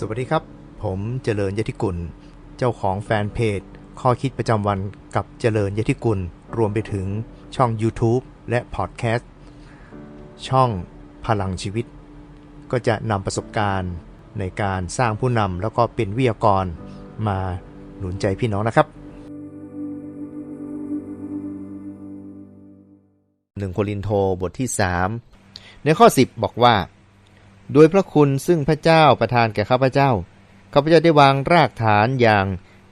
สวัสดีครับ ผมเจริญยติกุล เจ้าของแฟนเพจ ข้อคิดประจำวันกับเจริญยติกุล รวมไปถึงช่อง YouTube และพอดแคสต์ช่องพลังชีวิต ก็จะนำประสบการณ์ในการสร้างผู้นำแล้วก็เป็นวิทยากรมาหนุนใจพี่น้องนะครับหนึ่งโครินโทบทที่ 3 ในข้อ 10 บอกว่า โดยพระคุณซึ่งพระเจ้าประทานแก่ข้าพเจ้าข้าพเจ้าได้วางรากฐานอย่าง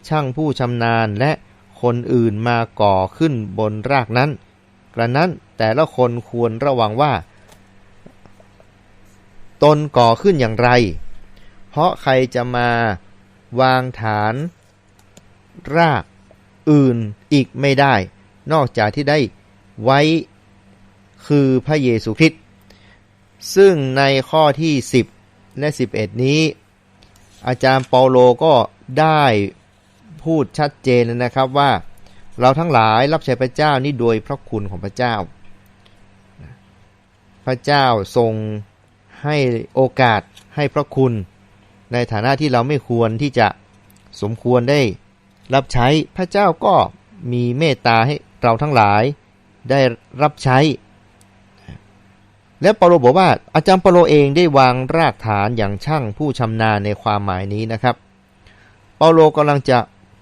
ช่างผู้ชำนาญและคนอื่นมาก่อขึ้นบนรากนั้น กระนั้นแต่ละคนควรระวังว่า ตนก่อขึ้นอย่างไร เพราะใครจะมาวางฐานรากอื่นอีกไม่ได้ นอกจากที่ได้ไว้คือพระเยซูคริสต์ ซึ่งในข้อที่ 10 และ 11 นี้ อาจารย์เปาโลก็ได้พูดชัดเจนนะครับว่าเราทั้งหลายรับใช้พระเจ้านี่โดยพระคุณของพระเจ้า พระเจ้าทรงให้โอกาสให้พระคุณ ในฐานะที่เราไม่ควรที่จะสมควรได้ รับใช้พระเจ้าก็มีเมตตาให้เราทั้งหลายได้รับใช้ และเปาโลบอกว่าอาจารย์เปาโลเองได้วางรากฐานอย่างช่างผู้ชำนาญในความหมายนี้นะครับ เปาโลกำลังจะ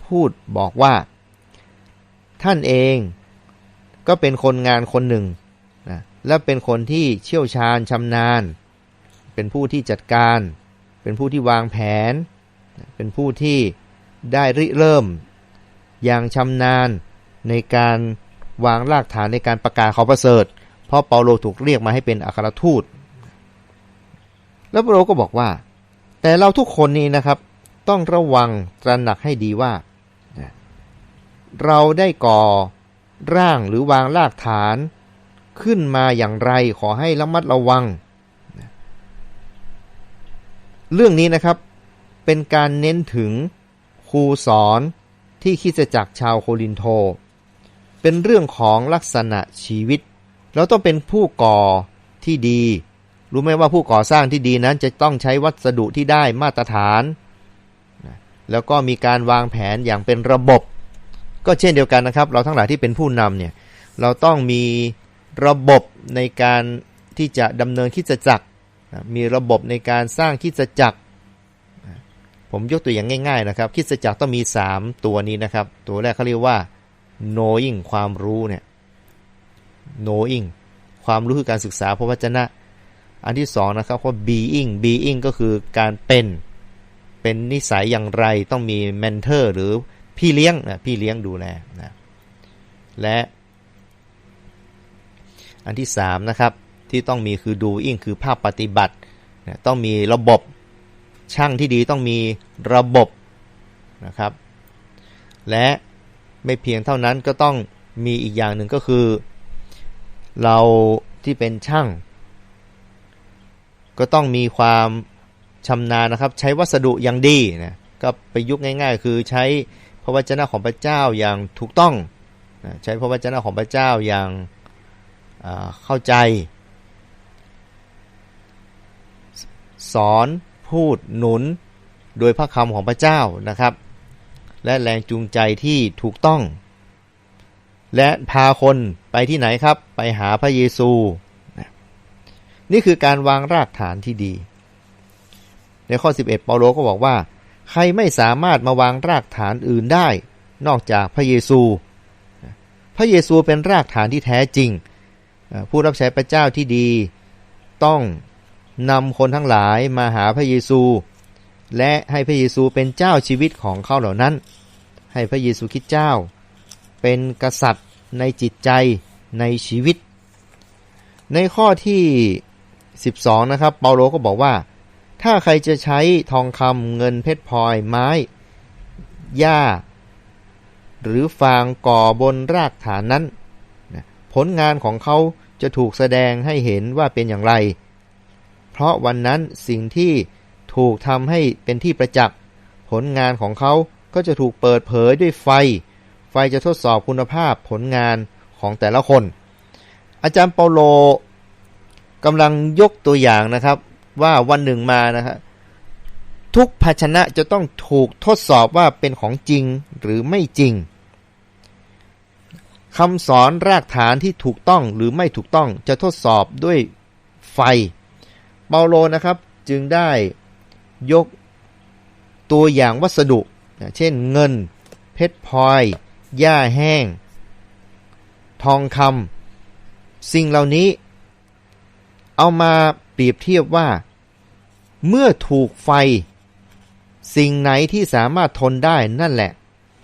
พูดบอกว่า ท่านเองก็เป็นคนงานคนหนึ่งนะและเป็นคนที่เชี่ยวชาญชำนาญ เป็นผู้ที่จัดการ เป็นผู้ที่วางแผน เป็นผู้ที่ได้ริเริ่ม อย่างชำนาญในการวางรากฐานในการประกาศข่าวประเสริฐ เพราะเปาโลถูกเรียกมาให้เป็นอัครทูต แล้วเปาโลก็บอกว่า แต่เราทุกคนนี้นะครับ ต้องระวังตระหนักให้ดีว่า เราได้ก่อร่างหรือวางรากฐานขึ้นมาอย่างไรขอให้ระมัดระวัง เรื่องนี้นะครับเป็นการเน้นถึงครูสอนที่คิดจักชาวโคลินโท เป็นเรื่องของลักษณะชีวิต เราต้องเป็นผู้ก่อที่ดี รู้ไหมว่าผู้ก่อสร้างที่ดีนั้นจะต้องใช้วัสดุที่ได้มาตรฐาน แล้วก็มีการวางแผนอย่างเป็นระบบ ก็เช่นเดียวกันนะครับ เราทั้งหลายที่เป็นผู้นำเนี่ยเราต้องมีระบบในการที่จะดำเนินคิดจักร มีระบบในการสร้างคิดจักร ผมยกตัวอย่างง่าย ๆ นะครับ คิดจักรต้องมี 3 ตัวนี้นะครับ ตัวแรกเขาเรียกว่า knowing ความรู้เนี่ย knowing ความรู้คือการศึกษาพระวจนะ อันที่สองนะครับว่า being being ก็คือการเป็น เป็นนิสัยอย่างไรต้องมี mentor หรือพี่เลี้ยงนะพี่เลี้ยงดูแลนะและอันที่3นะครับที่ต้องมีคือ doing คือภาพปฏิบัตินะต้องมีระบบช่างที่ดีต้องมีระบบนะครับ และไม่เพียงเท่านั้นก็ต้องมีอีกอย่างหนึ่งก็คือ เราที่เป็นช่าง ก็ต้องมีความชำนาญนะครับ ใช้วัสดุอย่างดีนะก็ไปยุกง่าย ๆ คือใช้พระวจนะของพระเจ้าอย่างถูกต้องนะใช้พระวจนะของพระเจ้าอย่างเข้าใจ สอนพูดหนุนโดยพระคำของพระเจ้านะครับ และแรงจูงใจที่ถูกต้อง และพาคนไปที่ไหนครับ ไปหาพระเยซู นี่คือการวางรากฐานที่ดี ในข้อ 11 เปาโลก็บอกว่า ใครไม่สามารถมาวางรากฐานอื่นได้ นอกจากพระเยซู พระเยซูเป็นรากฐานที่แท้จริง ผู้รับใช้พระเจ้าที่ดีต้องนำคนทั้งหลายมาหาพระเยซู และให้พระเยซูเป็นเจ้าชีวิตของเขาเหล่านั้น ให้พระเยซูคริสต์เจ้า เป็นกษัตริย์ ในจิตใจในชีวิต ในข้อที่ 12 นะครับ เปาโลก็บอกว่า ถ้าใครจะใช้ทองคำเงินเพชรพลอยไม้ หญ้า หรือฟางก่อบนรากฐานนั้น ผลงานของเขาจะถูกแสดงให้เห็นว่าเป็นอย่างไร เพราะวันนั้นสิ่งที่ถูกทำให้เป็นที่ประจักษ์ ผลงานของเขาก็จะถูกเปิดเผยด้วยไฟ ไฟจะทดสอบคุณภาพผลงานของแต่ละคน อาจารย์เปาโลกำลังยกตัวอย่างนะครับ ว่าวันหนึ่งมานะครับทุกภาชนะจะต้องถูกทดสอบว่าเป็นของจริงหรือไม่จริงคำสอนรากฐานที่ถูกต้องหรือไม่ถูกต้องจะทดสอบด้วยไฟ เปาโลนะครับจึงได้ยกตัวอย่างวัสดุ เช่นเงิน เพชรพลอย หญ้าแห้ง ทองคำสิ่งเหล่านี้ เอามาเปรียบเทียบว่า เมื่อถูกไฟ สิ่งไหนที่สามารถทนได้นั่นแหละ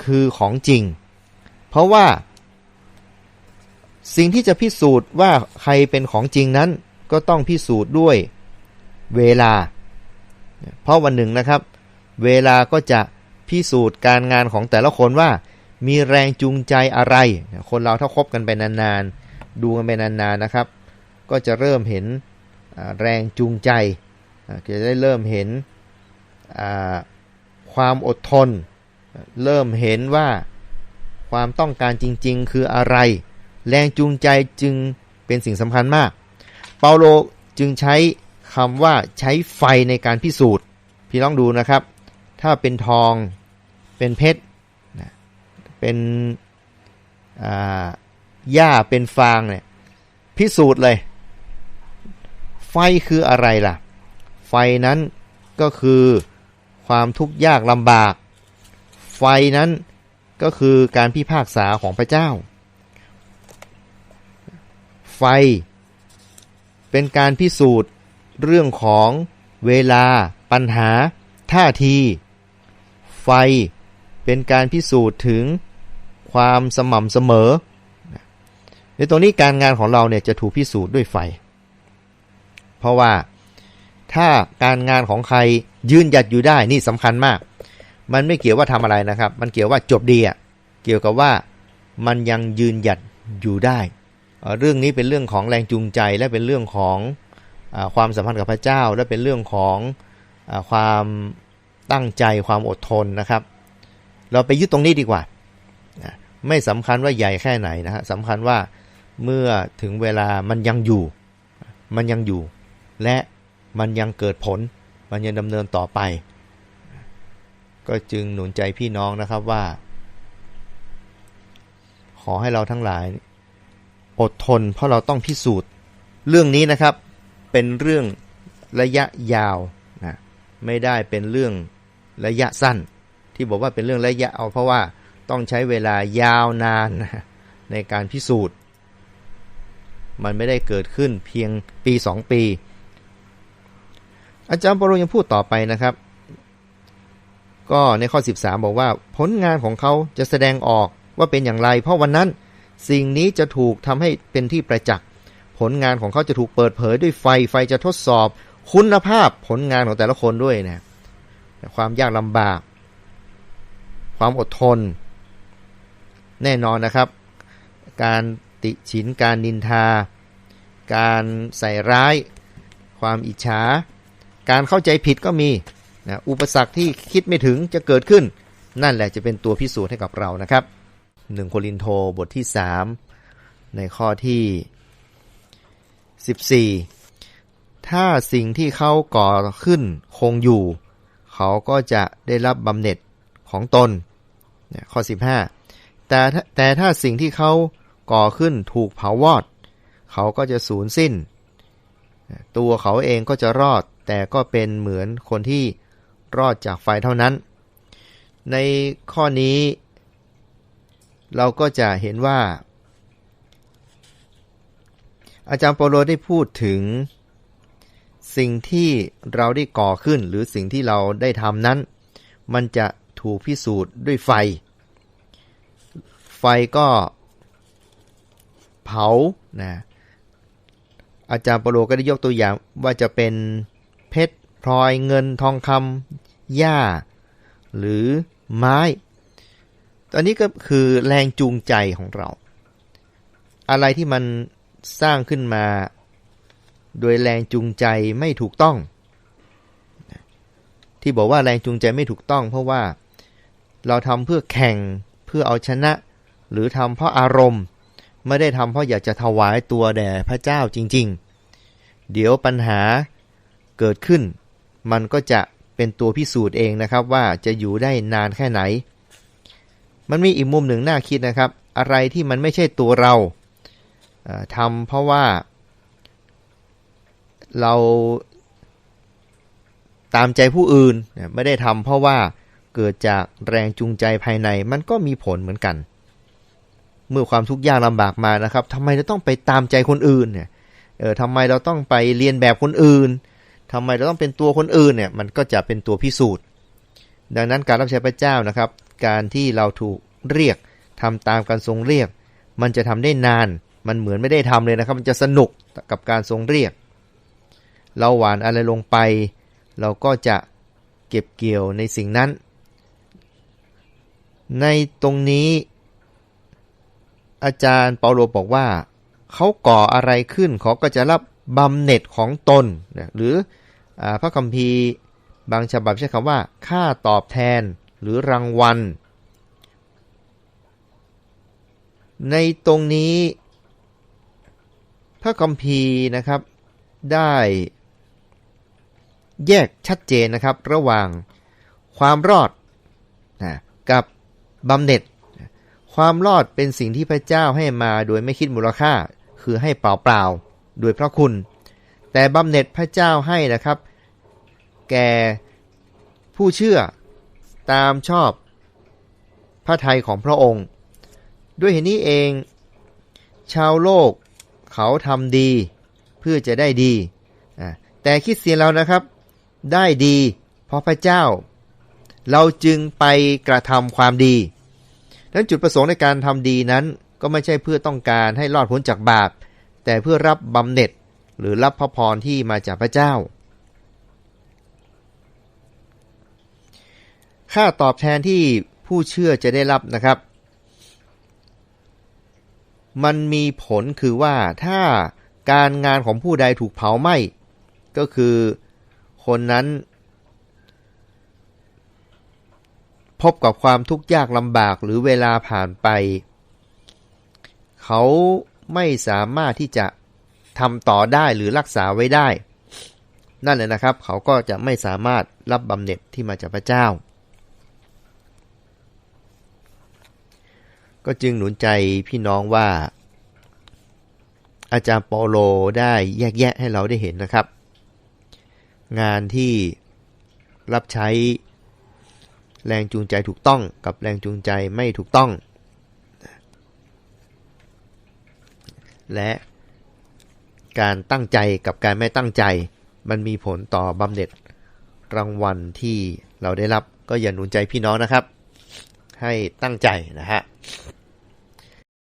คือของจริง เพราะว่า สิ่งที่จะพิสูจน์ว่าใครเป็นของจริงนั้น ก็ต้องพิสูจน์ด้วยเวลา เพราะวันหนึ่งนะครับ เวลาก็จะพิสูจน์การงานของแต่ละคนว่า มีแรงจูงใจอะไร คนเราถ้าคบกันไปนานๆ ดูกันไปนานๆนะครับ ก็จะเริ่มเห็นแรงจูงใจจะได้เริ่มเห็นความอดทน เริ่มเห็นว่าความต้องการจริงๆ คืออะไร แรงจูงใจจึงเป็นสิ่งสำคัญมาก เปาโลจึงใช้คำว่าใช้ไฟในการพิสูจน์ พี่ลองดูนะครับ ถ้าเป็นทองเป็นเพชร เป็นหญ้าเป็นฟางเนี่ยพิสูจน์เลย ไฟคืออะไรล่ะ ไฟนั้นก็คือความทุกข์ยากลำบาก ไฟนั้นก็คือการพิพากษาของพระเจ้า ไฟ เป็นการพิสูจน์เรื่องของเวลา ปัญหา ท่าที ไฟเป็นการพิสูจน์ถึง ความสม่ำเสมอ ในตรงนี้การงานของเราเนี่ยจะถูกพิสูจน์ด้วยไฟ เพราะว่าถ้าการงานของใครยืนหยัดอยู่ได้นี่สำคัญมาก มันไม่เกี่ยวว่าทำอะไรนะครับ มันเกี่ยวว่าจบดีอะเกี่ยวกับว่ามันยังยืนหยัดอยู่ได้ เรื่องนี้เป็นเรื่องของแรงจูงใจและเป็นเรื่องของอความสัมพันธ์กับพระเจ้า และเป็นเรื่องของอความตั้งใจความอดทนนะครับ เราไปยึดตรงนี้ดีกว่า ไม่สำคัญว่าใหญ่แค่ไหนนะฮะสำคัญว่าเมื่อถึงเวลามันยังอยู่ มันยังอยู่ และมันยังเกิดผล มันยังดำเนินต่อไป ก็จึงหนุนใจพี่น้องนะครับว่า ขอให้เราทั้งหลาย อดทน เพราะเราต้องพิสูจน์ เรื่องนี้นะครับเป็นเรื่องระยะยาวนะไม่ได้เป็นเรื่องระยะสั้น ที่บอกว่าเป็นเรื่องระยะเอาเพราะว่า ต้องใช้เวลายาวนานในการพิสูจน์ มันไม่ได้เกิดขึ้นเพียงปีสองปี อาจารย์ปรโรยังพูดต่อไปนะครับ ก็ในข้อ 13 บอกว่า ผลงานของเขาจะแสดงออกว่าเป็นอย่างไร เพราะวันนั้นสิ่งนี้จะถูกทำให้เป็นที่ประจักษ์ผลงานของเขาจะถูกเปิดเผยด้วยไฟไฟจะทดสอบ คุณภาพผลงานของแต่ละคนด้วยนะความยากลำบาก ความอดทน แน่นอนนะครับ การติฉินการนินทา การใส่ร้าย ความอิจฉา การเข้าใจผิดก็มีนะอุปสรรคที่คิดไม่ถึงจะเกิดขึ้น นั่นแหละจะเป็นตัวพิสูจน์ให้กับเรานะครับหนึ่งโครินโทบทที่ 3 ในข้อที่ 14 ถ้าสิ่งที่เขาก่อขึ้นคงอยู่ เขาก็จะได้รับบำเหน็จของตนข้อ 15 แต่แต่ถ้าสิ่งที่เขาก่อขึ้นถูกเผาวอด เขาก็จะสูญสิ้น ตัวเขาเองก็จะรอด แต่ก็เป็นเหมือนคนที่รอดจากไฟเท่านั้น ในข้อนี้ เราก็จะเห็นว่า อาจารย์ปโลได้พูดถึง สิ่งที่เราได้ก่อขึ้นหรือสิ่งที่เราได้ทำนั้น มันจะถูกพิสูจน์ด้วยไฟ ไฟก็เผานะอาจารย์ปโลก็ได้ยกตัวอย่างว่าจะเป็นเพชรพลอยเงินทองคำหญ้า หรือไม้ ตอนนี้ก็คือแรงจูงใจของเรา อะไรที่มันสร้างขึ้นมา โดยแรงจูงใจไม่ถูกต้อง ที่บอกว่าแรงจูงใจไม่ถูกต้อง เพราะว่าเราทำเพื่อแข่งเพื่อเอาชนะ หรือทำเพราะอารมณ์ ไม่ได้ทำเพราะอยากจะถวายตัวแด่พระเจ้าจริง ๆ เดี๋ยวปัญหาเกิดขึ้น มันก็จะเเป็นตัวพิสูจน์เองนะครับว่าจะอยู่ได้นานแค่ไหน มันมีอีกมุมหนึ่งน่าคิดนะครับ อะไรที่มันไม่ใช่ตัวเราทำเพราะว่าเราตามใจผู้อื่นไม่ได้ทำเพราะว่าเกิดจากแรงจูงใจภายในมันก็มีผลเหมือนกัน เมื่อความทุกข์ยากลำบากมานะครับทำไมเราต้องไปตามใจคนอื่นเนี่ยเออทำไมเราต้องไปเรียนแบบคนอื่นทำไมเราต้องเป็นตัวคนอื่นเนี่ยมันก็จะเป็นตัวพิสูจน์ ดังนั้นการรับใช้พระเจ้านะครับ การที่เราถูกเรียกทำตามการทรงเรียก มันจะทำได้นานมันเหมือนไม่ได้ทำเลยนะครับ มันจะสนุกกับการทรงเรียก เราหวานอะไรลงไป เราก็จะเก็บเกี่ยวในสิ่งนั้น ในตรงนี้ อาจารย์เปาโลบอกว่า เขาก่ออะไรขึ้นเขาก็จะรับบำเหน็จของตนหรืออพระคัมภีร์บางฉบับใช้คำว่า ค่าตอบแทนหรือรางวัล ในตรงนี้พระคัมภีร์นะครับได้แยกชัดเจนนะครับระหว่างความรอดนะกับบำเหน็จ ความรอดเป็นสิ่งที่พระเจ้าให้มาโดยไม่คิดมูลค่า คือให้เปล่าๆโดยพระคุณ แต่บำเหน็จพระเจ้าให้นะครับ แก่ผู้เชื่อตามชอบพระทัยของพระองค์ ด้วยเหตุนี้เอง ชาวโลกเขาทำดีเพื่อจะได้ดี แต่คิดเสียเรานะครับ ได้ดีเพราะพระเจ้า เราจึงไปกระทำความดี นั้นจุดประสงค์ในการทำดีนั้น ก็ไม่ใช่เพื่อต้องการให้รอดพ้นจากบาป แต่เพื่อรับบำเหน็จหรือรับพระพรที่มาจากพระเจ้า ค่าตอบแทนที่ผู้เชื่อจะได้รับนะครับ มันมีผลคือว่าถ้าการงานของผู้ใดถูกเผาไหม้ก็คือคนนั้น พบกับความทุกข์ยากลำบากหรือเวลาผ่านไป เขาไม่สามารถที่จะทำต่อได้หรือรักษาไว้ได้ นั่นเลยนะครับ เขาก็จะไม่สามารถรับบำเหน็จที่มาจากพระเจ้า ก็จึงหนุนใจพี่น้องว่า อาจารย์ปอโลได้แยกแยะให้เราได้เห็นนะครับ งานที่รับใช้ แรงจูงใจถูกต้องกับแรงจูงใจไม่ถูกต้อง และการตั้งใจกับการไม่ตั้งใจ มันมีผลต่อบำเหน็จรางวัลที่เราได้รับก็อย่าหนุนใจพี่น้องนะครับ ให้ตั้งใจนะฮะ